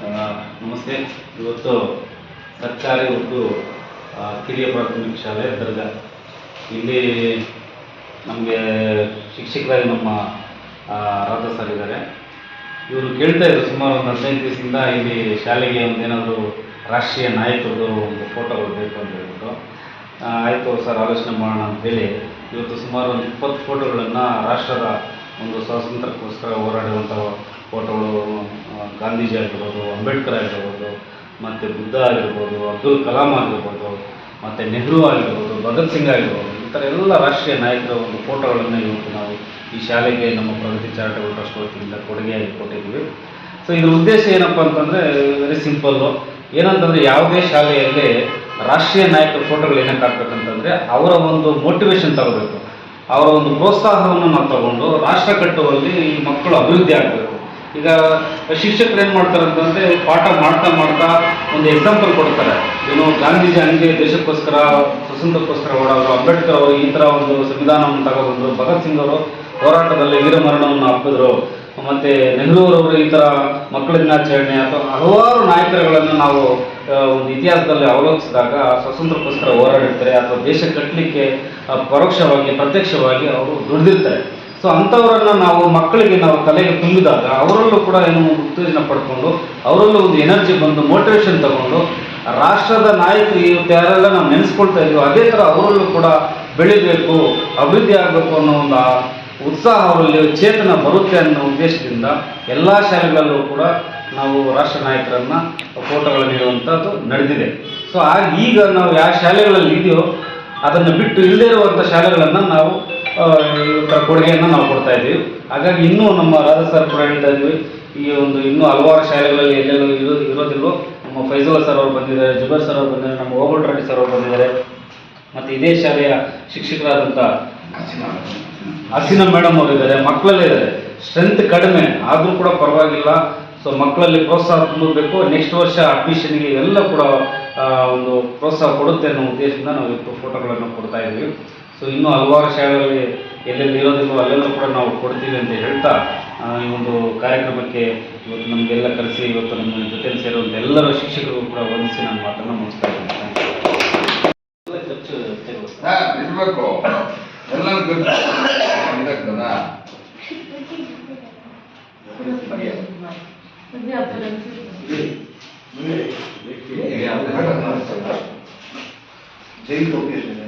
ನಮಸ್ತೆ. ಇವತ್ತು ಸರ್ಕಾರಿ ಒಂದು ಕಿರಿಯ ಪ್ರಾಥಮಿಕ ಶಾಲೆ ದರ್ಗಾ ಇಲ್ಲಿ ನಮಗೆ ಶಿಕ್ಷಕರಾಗಿ ನಮ್ಮ ರಾಜ ಸರ್ ಇದ್ದಾರೆ. ಇವರು ಕೇಳ್ತಾ ಇದ್ದರು ಸುಮಾರು ಒಂದು ಹದಿನೈದು ದಿವಸದಿಂದ ಇಲ್ಲಿ ಶಾಲೆಗೆ ಒಂದೇನಾದರೂ ರಾಷ್ಟ್ರೀಯ ನಾಯಕರದ್ದು ಒಂದು ಫೋಟೋಗಳು ಬೇಕು ಅಂತ ಹೇಳ್ಬಿಟ್ಟು. ಆಯಿತು ಸರ್, ಆಲೋಚನೆ ಮಾಡೋಣ ಅಂತೇಳಿ ಇವತ್ತು ಸುಮಾರು ಒಂದು ಇಪ್ಪತ್ತು ಫೋಟೋಗಳನ್ನು ರಾಷ್ಟ್ರದ ಒಂದು ಸ್ವಾತಂತ್ರ್ಯಕ್ಕೋಸ್ಕರ ಹೋರಾಡುವಂಥ ಫೋಟೋಗಳು ಗಾಂಧೀಜಿ ಆಗಿರ್ಬೋದು, ಅಂಬೇಡ್ಕರ್ ಆಗಿರ್ಬೋದು, ಮತ್ತು ಬುದ್ಧ ಆಗಿರ್ಬೋದು, ಅಬ್ದುಲ್ ಕಲಾಂ ಆಗಿರ್ಬೋದು, ಮತ್ತು ನೆಹರು ಆಗಿರ್ಬೋದು, ಭಗತ್ ಸಿಂಗ್ ಆಗಿರ್ಬೋದು, ಈ ಥರ ಎಲ್ಲ ರಾಷ್ಟ್ರೀಯ ನಾಯಕರ ಒಂದು ಫೋಟೋಗಳನ್ನು ಇವತ್ತು ನಾವು ಈ ಶಾಲೆಗೆ ನಮ್ಮ ಪ್ರಗತಿ ಚಾರಿಟಬಲ್ ಟ್ರಸ್ಟ್ ವತಿಯಿಂದ ಕೊಡುಗೆಯಾಗಿ ಕೊಟ್ಟಿದ್ವಿ ಸೊ ಇದ್ರ ಉದ್ದೇಶ ಏನಪ್ಪ ಅಂತಂದರೆ ವೆರಿ ಸಿಂಪಲ್ಲು ಏನಂತಂದರೆ ಯಾವುದೇ ಶಾಲೆಯಲ್ಲಿ ರಾಷ್ಟ್ರೀಯ ನಾಯಕರ ಫೋಟೋಗಳು ಏನಕ್ಕೆ ಹಾಕ್ಬೇಕಂತಂದರೆ ಅವರ ಒಂದು ಮೋಟಿವೇಶನ್ ತಗೋಬೇಕು. ಅವರ ಒಂದು ಪ್ರೋತ್ಸಾಹವನ್ನು ನಾವು ತಗೊಂಡು ರಾಷ್ಟ್ರ ಕಟ್ಟುವಲ್ಲಿ ಈ ಮಕ್ಕಳು ಅಭಿವೃದ್ಧಿ ಆಗಬೇಕು. ಈಗ ಶಿಕ್ಷಕರು ಏನು ಮಾಡ್ತಾರೆ ಅಂತಂದರೆ ಪಾಠ ಮಾಡ್ತಾ ಮಾಡ್ತಾ ಒಂದು ಎಕ್ಸಾಂಪಲ್ ಕೊಡ್ತಾರೆ. ಏನು ಗಾಂಧೀಜಿ ಹಂಗೆ ದೇಶಕ್ಕೋಸ್ಕರ ಸ್ವತಂತ್ರಕ್ಕೋಸ್ಕರ ಓಡಾದರು ಅಂಬೇಡ್ಕರ್ ಅವರು ಈ ಥರ ಒಂದು ಸಂವಿಧಾನವನ್ನು ತಗೊಬಂದರು ಭಗತ್ ಸಿಂಗ್ ಅವರು ಹೋರಾಟದಲ್ಲಿ ವೀರಮರಣವನ್ನು ಅಪ್ಪಿದ್ರು ಮತ್ತು ಅವರು ಈ ಥರ ಮಕ್ಕಳ ದಿನಾಚರಣೆ ಅಥವಾ ಹಲವಾರು ನಾಯಕರುಗಳನ್ನು ನಾವು ಒಂದು ಇತಿಹಾಸದಲ್ಲಿ ಅವಲೋಕಿಸಿದಾಗ ಸ್ವಾತಂತ್ರ್ಯಕ್ಕೋಸ್ಕರ ಹೋರಾಡಿರ್ತಾರೆ ಅಥವಾ ದೇಶ ಕಟ್ಟಲಿಕ್ಕೆ ಪರೋಕ್ಷವಾಗಿ, ಪ್ರತ್ಯಕ್ಷವಾಗಿ ಅವರು ದುಡಿದಿರ್ತಾರೆ. ಸೊ ಅಂಥವರನ್ನು ನಾವು ಮಕ್ಕಳಿಗೆ ನಾವು ತಲೆಗೆ ತುಂಬಿದಾಗ ಅವರಲ್ಲೂ ಕೂಡ ಏನು ಉತ್ತೇಜನ ಪಡ್ಕೊಂಡು, ಅವರಲ್ಲೂ ಒಂದು ಎನರ್ಜಿ ಬಂದು ಮೋಟಿವೇಶನ್ ತಗೊಂಡು, ರಾಷ್ಟ್ರದ ನಾಯಕರು ಇವತ್ತು ಯಾರೆಲ್ಲ ನಾವು ನೆನೆಸ್ಕೊಳ್ತಾ ಇದೀವೋ, ಅದೇ ಥರ ಅವರಲ್ಲೂ ಕೂಡ ಬೆಳಿಬೇಕು, ಅಭಿವೃದ್ಧಿ ಆಗಬೇಕು ಅನ್ನೋ ಒಂದು ಆ ಉತ್ಸಾಹ ಅವರಲ್ಲಿ ಚೇತನ ಬರುತ್ತೆ ಅನ್ನೋ ಉದ್ದೇಶದಿಂದ ಎಲ್ಲ ಶಾಲೆಗಳಲ್ಲೂ ಕೂಡ ನಾವು ರಾಷ್ಟ್ರ ನಾಯಕರನ್ನು ಫೋಟೋಗಳನ್ನು ನೀಡುವಂಥದ್ದು ನಡೆದಿದೆ. ಸೊ ಆಗ ಈಗ ನಾವು ಯಾವ ಶಾಲೆಗಳಲ್ಲಿ ಇದೆಯೋ ಅದನ್ನು ಬಿಟ್ಟು ಇಲ್ಲದೇ ಇರುವಂಥ ಶಾಲೆಗಳನ್ನು ನಾವು ಕೊಡುಗೆಯನ್ನು ನಾವು ಕೊಡ್ತಾ ಇದ್ದೀವಿ. ಹಾಗಾಗಿ ಇನ್ನೂ ನಮ್ಮ ರಾಧಾ ಸರ್ ಕೂಡ ಹೇಳ್ತಾ ಇದ್ವಿ, ಈ ಒಂದು ಇನ್ನೂ ಹಲವಾರು ಶಾಲೆಗಳಲ್ಲಿ ಎಲ್ಲೆಲ್ಲೂ ಇರೋ, ಇರೋದಿಲ್ವೋ, ನಮ್ಮ ಫೈಜಲ್ ಸರ್ ಅವರು ಬಂದಿದ್ದಾರೆ, ಜುಬೇರ್ ಸರ್ ಅವರು ಬಂದಿದ್ದಾರೆ, ನಮ್ಮ ಓಬಲ್ ರೆಡ್ಡಿ ಸರ್ ಅವರು ಬಂದಿದ್ದಾರೆ ಮತ್ತು ಇದೇ ಶಾಲೆಯ ಶಿಕ್ಷಕರಾದಂಥ ಹಸಿನ ಮೇಡಮ್ ಅವರು ಇದ್ದಾರೆ ಮಕ್ಕಳಲ್ಲೇ ಇದ್ದಾರೆ. ಸ್ಟ್ರೆಂತ್ ಕಡಿಮೆ, ಆದರೂ ಕೂಡ ಪರವಾಗಿಲ್ಲ. ಸೊ ಮಕ್ಕಳಲ್ಲಿ ಪ್ರೋತ್ಸಾಹ ತುಂಬಬೇಕು. ನೆಕ್ಸ್ಟ್ ವರ್ಷ ಅಡ್ಮಿಷನ್ಗೆ ಎಲ್ಲ ಕೂಡ ಒಂದು ಪ್ರೋತ್ಸಾಹ ಕೊಡುತ್ತೆ ಅನ್ನೋ ಉದ್ದೇಶದಿಂದ ನಾವು ಇವತ್ತು ಫೋಟೋಗಳನ್ನು ಕೊಡ್ತಾ ಇದ್ದೀವಿ. ಸೊ ಇನ್ನೂ ಹಲವಾರು ಶಾಲೆಗಳಲ್ಲಿ ಎಲ್ಲೆಲ್ಲಿ ಇರೋದಿಲ್ವೋ ಅಲ್ಲೆಲ್ಲ ಕೂಡ ನಾವು ಕೊಡ್ತೀವಿ ಅಂತ ಹೇಳ್ತಾ ಈ ಒಂದು ಕಾರ್ಯಕ್ರಮಕ್ಕೆ ಇವತ್ತು ನಮಗೆಲ್ಲ ಕರೆಸಿ, ಇವತ್ತು ನಮ್ಮ ಜೊತೆಲಿ ಸೇರುವಂಥ ಎಲ್ಲರ ಶಿಕ್ಷಕರು ಕೂಡ ವಂದಿಸಿ ನಾನು ಮಾತನ್ನು ಮುಗಿಸ್ತಾ ಇದ್ದೀನಿ. ಹಾ ಇರ್ಬೇಕು ಎಲ್ಲರೂ ಗೊತ್ತು ಇದಾಗ್ತದ ಜೈಲ್ ಲೊಕೇಶನ್